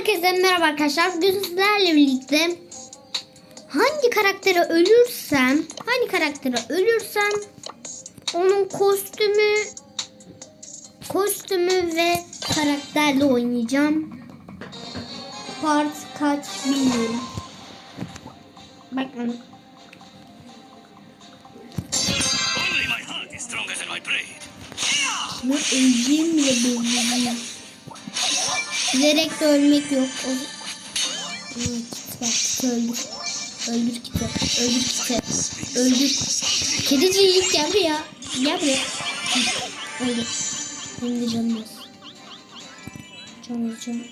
Herkese merhaba arkadaşlar. Bugün sizlerle birlikte hangi karaktere ölürsem, hangi karaktere ölürsem onun kostümü kostümü ve karakterle oynayacağım. Part kaç bilmiyorum. Bakın. Only my heart is Bilerek de ölmek yok. O... Var. Kit öldür. Öldür kiti. Öldür kiti. Öldür. Kedicilik gel buraya. Gel buraya. Öldür. Benim de canım az. Canım az canım.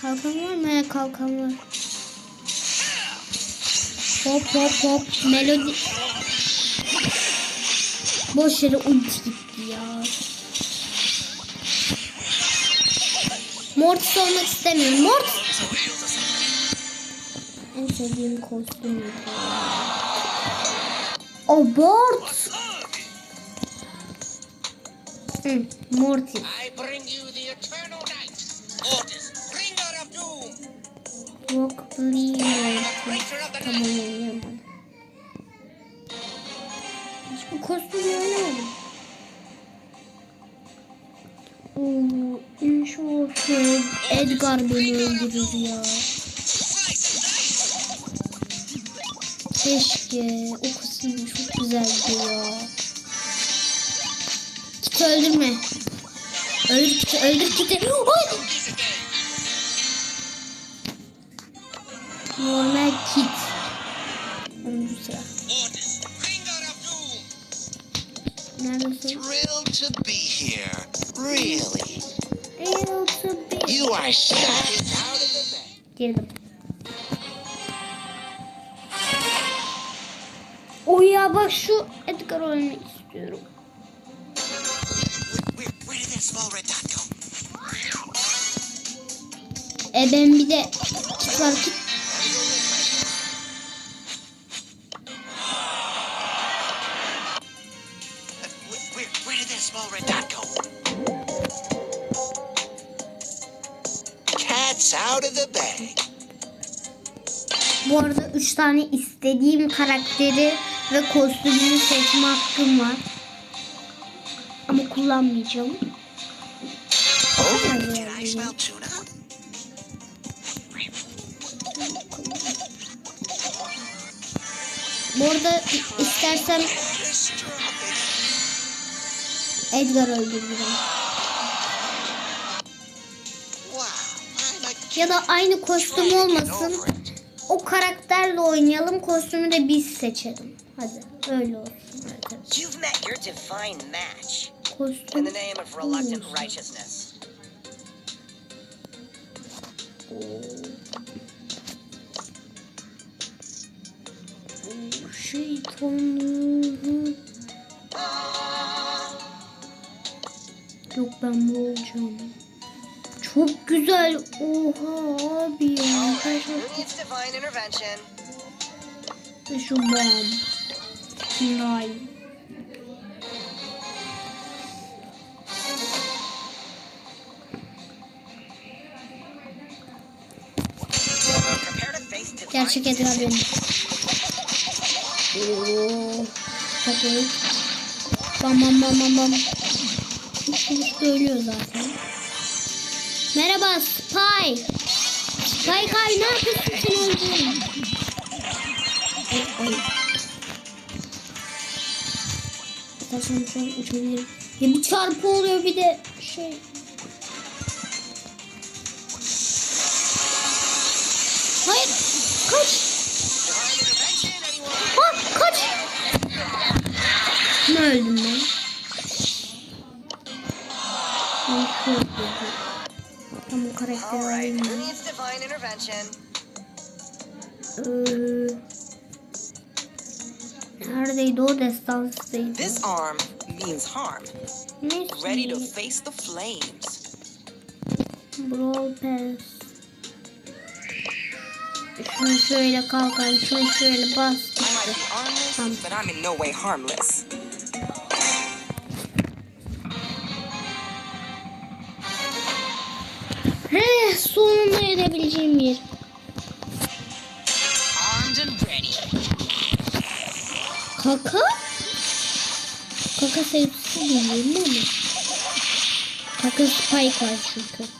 Kalkan var mı? He, kalkan var. Hop hop hop. Melodi. Boş yere ulti gitti ya. Mortis olmak istemiyorum. Mortis. En sevdiğim kostüm. Abort. Hı, Mortis. I bring you the eternal night. Otis, bringer inşallah Edgar beni öldürür ya. Keşke. O kısım çok güzeldi ya. Git öldürme. Öldür kiti, öldür kiti. Normal kit. 10. sıra. Neredesin? Thrilled to be here. Really. You are shot. Girdim. O ya bak şu Edgar ölmek istiyorum. E ben bir de kit 3 tane istediğim karakteri ve kostümünü seçme hakkım var. Ama kullanmayacağım. Oh? Bu arada istersen. Edgar öldürürüm. Ya da aynı kostüm olmasın. O karakterle oynayalım. Kostümü de biz seçelim. Hadi öyle olsun. arkadaşlar. You've met your divine match in Kostüm. the name of reluctant olsun. righteousness. Şeytanım. Yok ben bu olacağım. Çok güzel. Oha abi? Şu bom. Nine. Prepare to face divine Gerçek Edgar benim. Oo. Çok iyi. Bam bam bam bam bam. Ölüyor zaten. Merhaba Spy. Kay kay ne yapıyorsun sen öldün? İstersen şu an uçabilirim. Ya bir çarpı oluyor bir de şey. O karakteri alayım intervention? Ee, neredeydi o destanstaydı. This arm means harm. Neyse. Ready to face the flames. Brawl Pass. Şunu şöyle kalkan, şunu şöyle bas. I edebileceğim yer. Armed and ready. Kaka? Kaka sevgisi bilmiyorum ama. Kaka Spike var çünkü.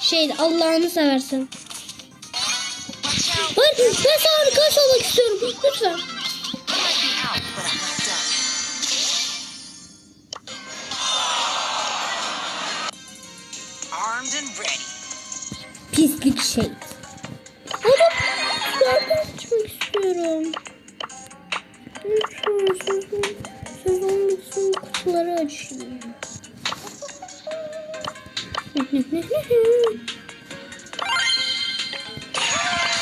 Şey Allah'ını seversen. Hayır ben sana arkadaş olmak istiyorum. Lütfen. Pislik şey. Adam nereden çıkmak istiyorum. Lütfen sezon, sezon bitsin kutuları açayım.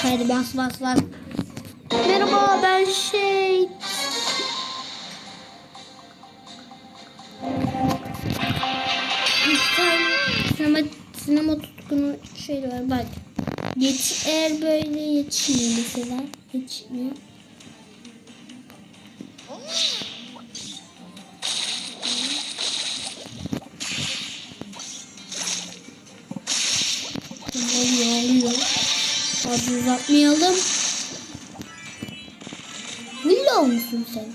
Hadi bas bas bas. Merhaba ben şey. Sinema tutkunu şey var bak. Geç, eğer böyle yetişmiyor mesela. Yetişmiyor. Oluyor oluyor. Hadi uzatmayalım. Willow musun sen?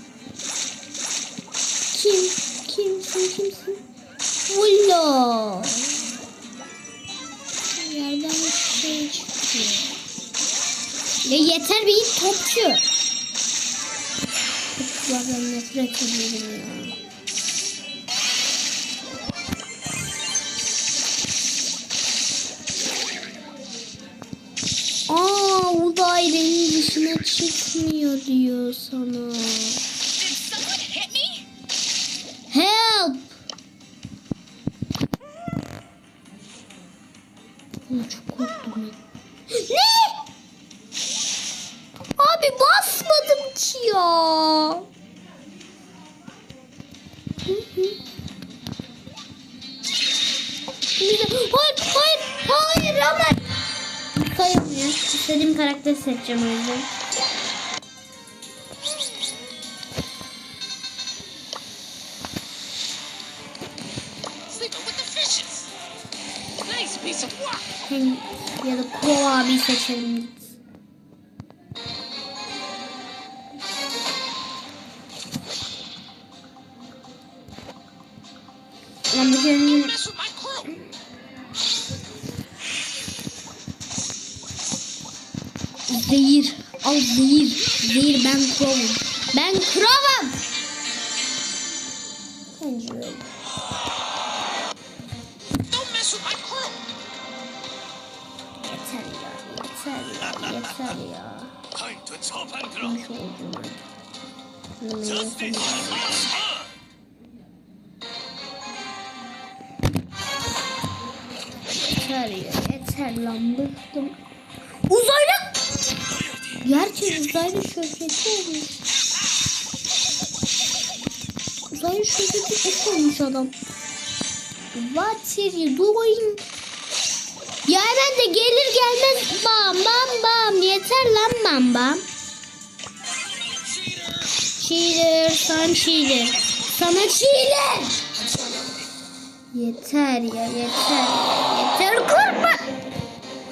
Kim? Kimsin kimsin? Willow. Yerden bir. Ya yeter bir topçu. Topçulardan nefret ediyorum ya. Aa o dairenin dışına çıkmıyor diyor sana. İstediğim karakteri seçeceğim o yüzden. Ya da Kuro abi seçelim My crew. Yeter ya. Yeter ya. Yeter ya. Has lost her. Yeter ya. Yeter lan bıktım. Uzaylı. Gerçi uzaylı şöhreti olmuş. Uzaylı şöhreti çok olmuş adam. What are you doing? Ya hemen de gelir gelmez bam bam bam yeter lan bam bam. Cheater, sen cheater. Sana cheater. Yeter ya yeter yeter korkma.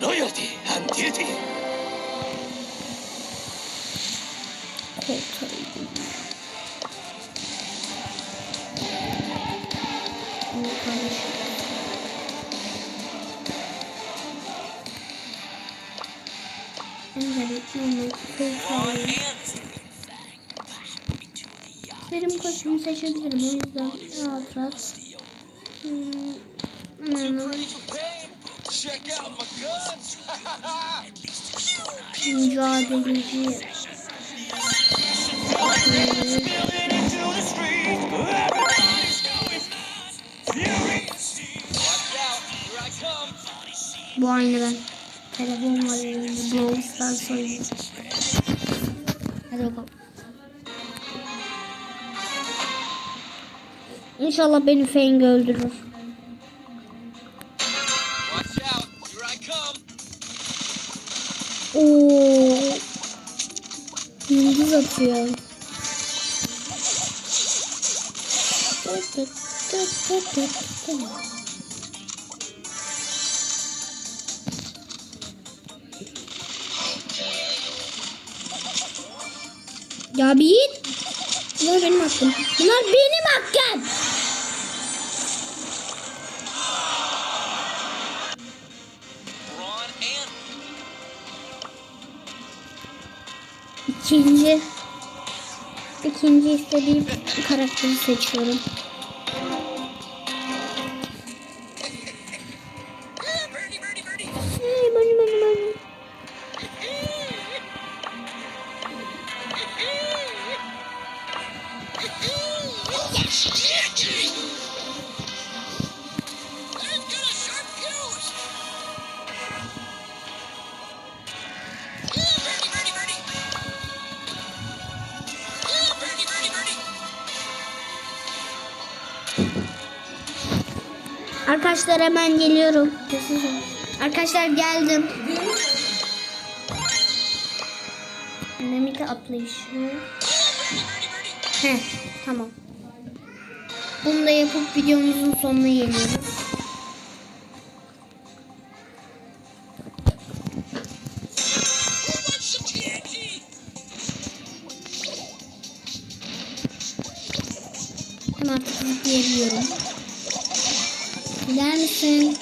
Loyalty and duty. Koltuğu. Benim koçumu seçebilirim o yüzden rahat rahat. Hmm, hmm, my guns. mücadeleci. Aynı ben. Telefon var elimde. Brawl Stars oynuyor. Hadi bakalım. İnşallah beni Feng öldürür. Watch out. Here I come. Oo. Yıldız atıyor. Ya bir. Bunlar benim hakkım. Bunlar benim hakkım. İkinci. İkinci istediğim karakteri seçiyorum. Arkadaşlar hemen geliyorum. Arkadaşlar geldim. Dinamika atlayışı. He tamam. Bunu da yapıp videomuzun sonuna geliyoruz. Who wants some TNT? Hem artık zıplayabiliyorum. Misin?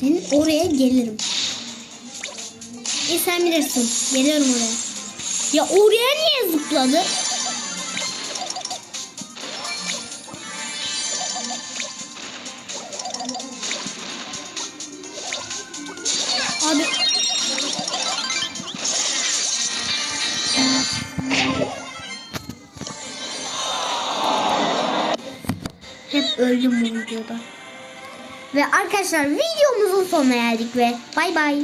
Senin oraya gelirim. E sen bilirsin. Geliyorum oraya. Ya oraya niye zıpladı? Abi hep öldüm bu videoda. Ve arkadaşlar videomuzun sonuna geldik ve bay bay.